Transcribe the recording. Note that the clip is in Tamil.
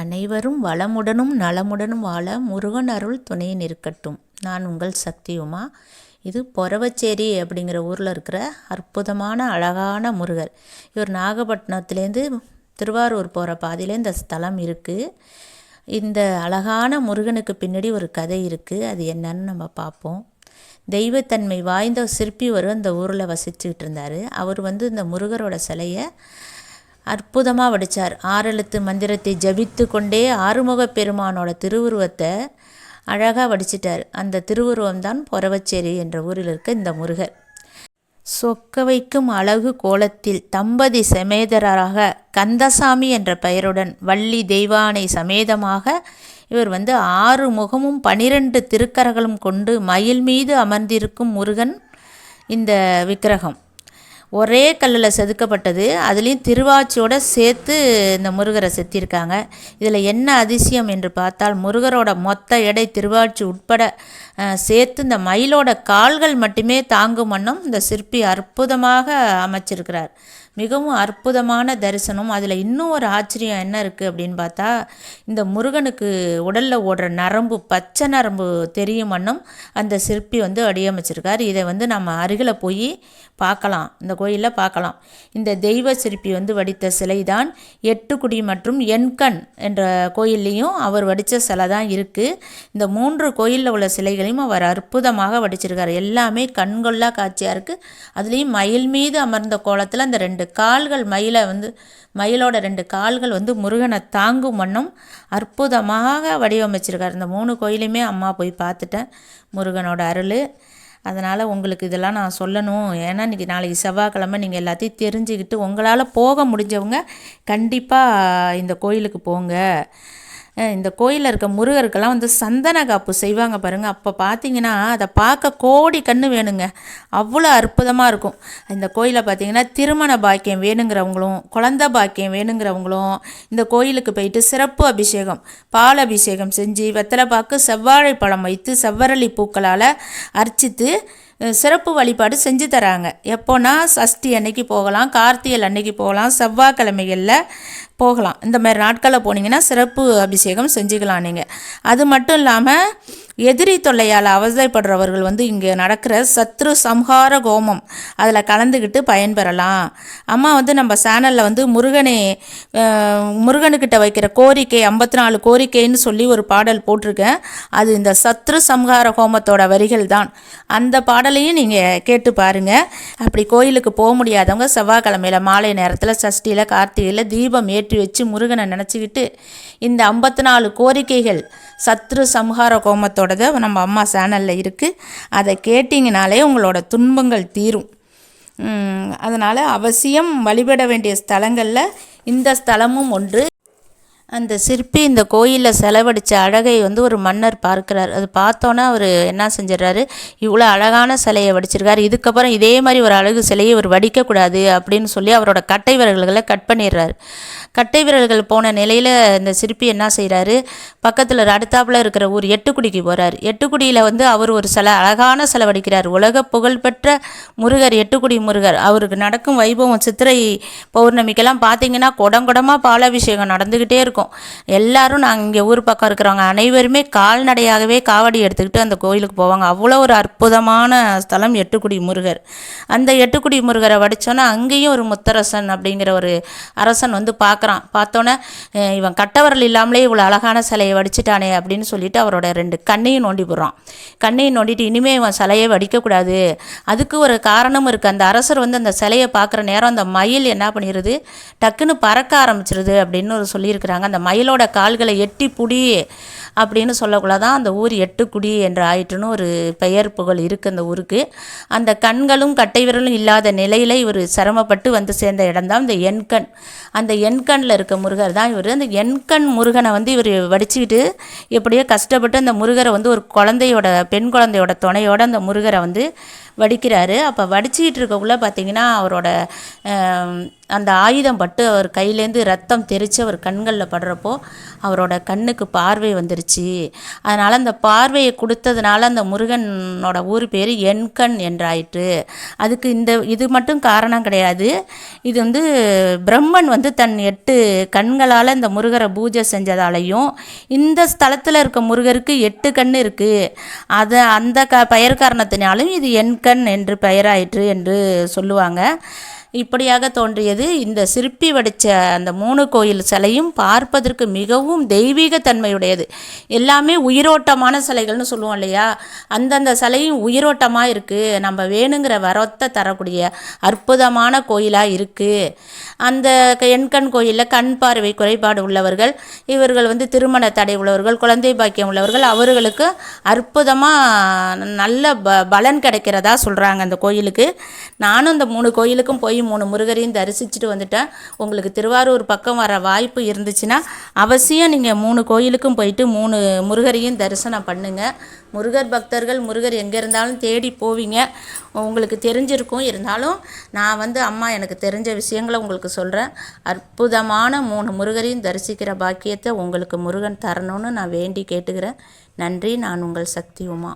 அனைவரும் வளமுடனும் நலமுடனும் வாழ முருகன் அருள் துணை நிற்கட்டும். நான் உங்கள் சக்தி உமா இது பொறவச்சேரி அப்படிங்கிற ஊரில் இருக்கிற அற்புதமான அழகான முருகர். இவர் நாகப்பட்டினத்துலேருந்து திருவாரூர் போகிற பாதையில் இந்த ஸ்தலம் இருக்குது இந்த அழகான முருகனுக்கு பின்னாடி ஒரு கதை இருக்குது அது என்னன்னு நம்ம பார்ப்போம் தெய்வத்தன்மை வாய்ந்த சிற்பி ஒரு அந்த ஊரில் வசிச்சுக்கிட்டு இருந்தார். அவர் வந்து இந்த முருகரோட சிலையை அற்புதமாக வடித்தார் ஆறெழுத்து மந்திரத்தை ஜபித்து கொண்டே ஆறுமுக பெருமானோட திருவுருவத்தை அழகாக வடிச்சிட்டார். அந்த திருவுருவம் தான் பொறவச்சேரி என்ற ஊரில் இருக்க இந்த முருகர். சொக்க வைக்கும் அழகு கோலத்தில் தம்பதி சமேதராக கந்தசாமி என்ற பெயருடன் வள்ளி தெய்வானை சமேதமாக இவர் வந்து ஆறு முகமும் பனிரெண்டு திருக்கரகளும் கொண்டு மயில் மீது அமர்ந்திருக்கும் முருகன் இந்த விக்கிரகம். ஒரே கல்லில் செதுக்கப்பட்டது. அதுலேயும் திருவாச்சியோட சேர்த்து இந்த முருகரை செத்திருக்காங்க. இதில் என்ன அதிசயம் என்று பார்த்தால் முருகரோட மொத்த எடை திருவாச்சி உட்பட சேர்த்து இந்த மயிலோட கால்கள் மட்டுமே தாங்கும் வண்ணம் இந்த சிற்பி அற்புதமாக அமைச்சிருக்கிறார். மிகவும் அற்புதமான தரிசனம். அதில் இன்னும் ஒரு ஆச்சரியம் என்ன இருக்குது அப்படின்னு பார்த்தா இந்த முருகனுக்கு உடலில் ஓடுற நரம்பு பச்சை நரம்பு தெரியும் வண்ணம் அந்த சிற்பி வந்து வடிவமைச்சிருக்கார் இதை வந்து நம்ம அருகில் போய் பார்க்கலாம். இந்த கோயிலில் பார்க்கலாம். இந்த தெய்வ சிற்பி வந்து வடித்த சிலை தான் எட்டுக்குடி மற்றும் எண்கண் என்ற கோயில்லையும் அவர் வடித்த சிலை தான் இருக்குது இந்த மூன்று கோயிலில் உள்ள சிலைகள் காட்சிகளையும் அவர் அற்புதமாக வடிச்சிருக்கார். எல்லாமே கண்கொள்ளா காட்சியாக இருக்குது அதுலேயும் மயில் மீது அமர்ந்த கோலத்தில் அந்த ரெண்டு கால்கள் மயிலை வந்து மயிலோட ரெண்டு கால்கள் வந்து முருகனை தாங்கும் வண்ணம் அற்புதமாக வடிவமைச்சிருக்கார். இந்த மூணு கோயிலையுமே அம்மா போய் பார்த்துட்டேன் முருகனோட அருள். அதனால் உங்களுக்கு இதெல்லாம் நான் சொல்லணும். ஏன்னா இன்றைக்கி நாளைக்கு செவ்வாய்க்கிழமை நீங்கள் எல்லாத்தையும் தெரிஞ்சுக்கிட்டு உங்களால் போக முடிஞ்சவங்க கண்டிப்பாக இந்த கோயிலுக்கு போங்க. இந்த கோயிலில் இருக்க முருகருக்கெல்லாம் வந்து சந்தன காப்பு செய்வாங்க பாருங்கள் அப்போ பார்த்தீங்கன்னா அதை பார்க்க கோடி கண்ணு வேணுங்க. அவ்வளோ அற்புதமாக இருக்கும். இந்த கோயிலை பார்த்தீங்கன்னா திருமண பாக்கியம் வேணுங்கிறவங்களும் குழந்த பாக்கியம் வேணுங்கிறவங்களும் இந்த கோயிலுக்கு போயிட்டு சிறப்பு அபிஷேகம் பால் அபிஷேகம் செஞ்சு வெத்தலை பாக்கு செவ்வாழை பழம் வைத்து செவ்வரளி பூக்களால் அர்ச்சித்து சிறப்பு வழிபாடு செஞ்சு தராங்க. எப்போனா சஷ்டி அன்னைக்கு போகலாம் கார்த்திகை அன்னைக்கு போகலாம் செவ்வாய்க்கிழமைகளில் போகலாம். இந்த மாதிரி நாட்களில் போனீங்கன்னா சிறப்பு அபிஷேகம் செஞ்சுக்கலாம் நீங்கள் அது மட்டும் இல்லாமல் எதிரி தொல்லையால் அவசைப்படுறவர்கள் வந்து இங்கே நடக்கிற சத்ரு சம்ஹார கோமம் அதில் கலந்துக்கிட்டு பயன்பெறலாம். அம்மா வந்து நம்ம சேனலில் வந்து முருகனே முருகனுக்கிட்ட வைக்கிற கோரிக்கை ஐம்பத்தி நாலு கோரிக்கைன்னு சொல்லி ஒரு பாடல் போட்டிருக்கேன். அது இந்த சத்ரு சம்ஹார ஹோமத்தோட வரிகள் தான். அந்த பாடலையும் நீங்கள் கேட்டு பாருங்கள் அப்படி கோயிலுக்கு போக முடியாதவங்க செவ்வாய்க்கிழமையில் மாலை நேரத்தில் சஷ்டியில் கார்த்திகையில் தீபம் ஏற்றி வச்சு முருகனை நினச்சிக்கிட்டு இந்த ஐம்பத்தி நாலு கோரிக்கைகள் சத்ரு சம்ஹார கோமத்தோடது நம்ம அம்மா சேனலில் இருக்குது அதை கேட்டிங்கனாலே உங்களோட துன்பங்கள் தீரும். அதனால் அவசியம் வழிபட வேண்டிய ஸ்தலங்களில் இந்த ஸ்தலமும் ஒன்று. அந்த சிற்பி இந்த கோயிலில் செலவழித்த அழகை வந்து ஒரு மன்னர் பார்க்குறார். அது பார்த்தோன்னே அவர் என்ன செஞ்சிடறாரு? இவ்வளோ அழகான சிலையை வடிச்சிருக்காரு. இதுக்கப்புறம் இதே மாதிரி ஒரு அழகு சிலையை அவர் வடிக்கக்கூடாது அப்படின்னு சொல்லி அவரோட கட்டை விரல்களை கட் பண்ணிடுறாரு. கட்டை விரல்கள் போன நிலையில் இந்த சிற்பி என்ன செய்கிறாரு பக்கத்தில் அடுத்தாப்பில் இருக்கிற ஊர் எட்டுக்குடிக்கு போகிறார் எட்டுக்குடியில் வந்து அவர் ஒரு சில அழகான செலவடிக்கிறார் உலக புகழ்பெற்ற முருகர் எட்டுக்குடி முருகர். அவருக்கு நடக்கும் வைபவம் சித்திரை பௌர்ணமிக்கெல்லாம் பார்த்தீங்கன்னா குடங்குடமாக பாலாபிஷேகம் நடந்துக்கிட்டே இருக்கும். எல்லாரும் நாங்கள் இங்கே ஊர் பக்கம் இருக்கிறவங்க அனைவருமே கால்நடையாகவே காவடி எடுத்துக்கிட்டு அந்த கோயிலுக்கு போவாங்க. அவ்வளோ ஒரு அற்புதமான ஸ்தலம் எட்டுக்குடி முருகர். அந்த எட்டுக்குடி முருகரை வடித்தோன்னா அங்கேயும் ஒரு முத்தரசன் அப்படிங்கிற ஒரு அரசன் வந்து பார்க்க பார்க்குறான். பார்த்தோன்னே இவன் கட்டவரல் இல்லாமலே இவ்வளோ அழகான சிலையை வடிச்சிட்டானே அப்படின்னு சொல்லிட்டு அவரோட ரெண்டு கண்ணையும் நோண்டி போடுறான். கண்ணையும் நோண்டிட்டு இனிமேல் இவன் சிலையை வடிக்கக்கூடாது. அதுக்கு ஒரு காரணமும் இருக்குது அந்த அரசர் வந்து அந்த சிலையை பார்க்குற நேரம் அந்த மயில் என்ன பண்ணிடுது டக்குன்னு பறக்க ஆரம்பிச்சிருது அப்படின்னு ஒரு சொல்லியிருக்கிறாங்க. அந்த மயிலோட கால்களை எட்டி புடி அப்படின்னு சொல்லக்குள்ளதான் அந்த ஊர் எட்டுக்குடி என்று ஆயிட்டுன்னு ஒரு பெயர் புகழ் இருக்குது அந்த ஊருக்கு. அந்த கண்களும் கட்டை விரலும் இல்லாத நிலையில் இவர் சிரமப்பட்டு வந்து சேர்ந்த இடம்தான் இந்த எண்கண். அந்த எண்கண்ணில் இருக்க முருகர் தான் இவர். அந்த எண்கண் முருகனை வந்து இவர் வடிச்சுக்கிட்டு எப்படியோ கஷ்டப்பட்டு அந்த முருகரை வந்து ஒரு குழந்தையோட பெண் குழந்தையோட துணையோட அந்த முருகரை வந்து வடிக்கிறாரு. அப்போ வடிச்சிக்கிட்டு இருக்கக்குள்ளே பார்த்தீங்கன்னா அவரோட அந்த ஆயுதம் பட்டு அவர் கையிலேருந்து ரத்தம் தெரித்து அவர் கண்களில் படுறப்போ அவரோட கண்ணுக்கு பார்வை வந்துருச்சு. அதனால் அந்த பார்வையை கொடுத்ததுனால அந்த முருகனோட ஊர் பேர் எண்கண் என்றாயிற்று. அதுக்கு இந்த இது மட்டும் காரணம் கிடையாது. இது வந்து பிரம்மன் வந்து தன் எட்டு கண்களால் இந்த முருகரை பூஜை செஞ்சதாலையும் இந்த ஸ்தலத்தில் இருக்க முருகருக்கு எட்டு கண் இருக்குது அதை அந்த க பெயர் காரணத்தினாலும் இது எண்கண் என்று பெயராயிற்று என்று சொல்லுவாங்க. இப்படியாக தோன்றியது. இந்த சிற்பி வடித்த அந்த மூணு கோயில் சிலையும் பார்ப்பதற்கு மிகவும் தெய்வீக தன்மையுடையது. எல்லாமே உயிரோட்டமான சிலைகள்னு சொல்லுவோம் இல்லையா? அந்தந்த சிலையும் உயிரோட்டமாக இருக்குது நம்ம வேணுங்கிற வரத்தை தரக்கூடிய அற்புதமான கோயிலாக இருக்குது அந்த க- எண்கண் கோயிலில் கண் பார்வை குறைபாடு உள்ளவர்கள் இவர்கள் வந்து திருமண தடை உள்ளவர்கள் குழந்தை பாக்கியம் உள்ளவர்கள் அவர்களுக்கு அற்புதமாக நல்ல ப பலன் கிடைக்கிறதா சொல்கிறாங்க அந்த கோயிலுக்கு. நானும் அந்த மூணு கோயிலுக்கும் போய் மூணு முருகரையும் தரிசிச்சுட்டு வந்துட்டேன் உங்களுக்கு திருவாரூர் பக்கம் வர வாய்ப்பு இருந்துச்சுன்னா அவசியம் நீங்கள் மூணு கோயிலுக்கும் போயிட்டு மூணு முருகரையும் தரிசனம் பண்ணுங்கள் முருகர் பக்தர்கள் முருகர் எங்கே இருந்தாலும் தேடி போவீங்க. உங்களுக்கு தெரிஞ்சிருக்கும். இருந்தாலும் நான் வந்து அம்மா எனக்கு தெரிஞ்ச விஷயங்களை உங்களுக்கு சொல்கிறேன் அற்புதமான மூணு முருகரையும் தரிசிக்கிற பாக்கியத்தை உங்களுக்கு முருகன் தரணும்னு நான் வேண்டி கேட்டுக்கிறேன். நன்றி. நான் உங்கள் சக்தி உமா